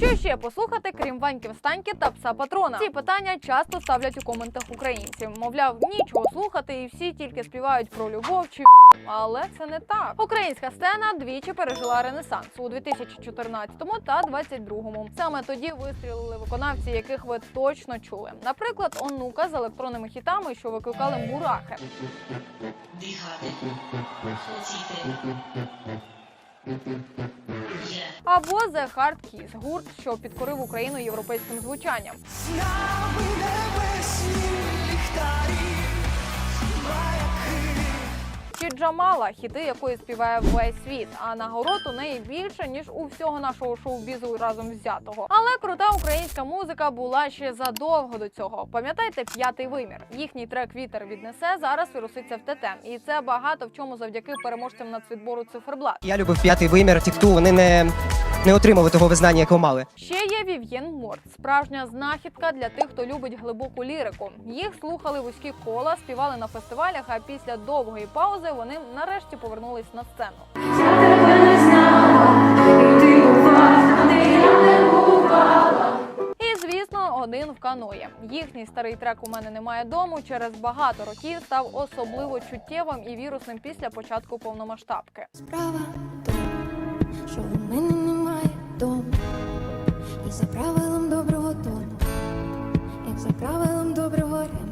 Що ще послухати, крім Ваньків Станьки та пса патрона? Ці питання часто ставлять у коментах українці. Мовляв, нічого слухати, і всі тільки співають про любов чи але це не так. Українська сцена двічі пережила ренесанс у 2014 та 2022. Саме тоді вистрілили виконавці, яких ви точно чули. Наприклад, онука з електронними хітами, що викликали мурахи. Є. Або The Hard Kiss, гурт, що підкорив Україну європейським звучанням. Джамала, хіти якої співає весь світ, а нагород у неї більше ніж у всього нашого шоу-бізу разом взятого. Але крута українська музика була ще задовго до цього. Пам'ятаєте п'ятий вимір? Їхній трек Вітер віднесе зараз віруситься в ТТ. І це багато в чому завдяки переможцям нацвідбору циферблат. Я любив п'ятий вимір, тікту, вони не, не отримали того визнання, якого мали. Ще є Вів'єн Морт, справжня знахідка для тих, хто любить глибоку лірику. Їх слухали вузькі кола, співали на фестивалях. А після довгої паузи вони нарешті повернулись на сцену. Один в каної. Їхній старий трек у мене немає дому через багато років став особливо чуттєвим і вірусним після початку повномасштабки. Справа як за правилом доброго тону, як за правилом доброго рему.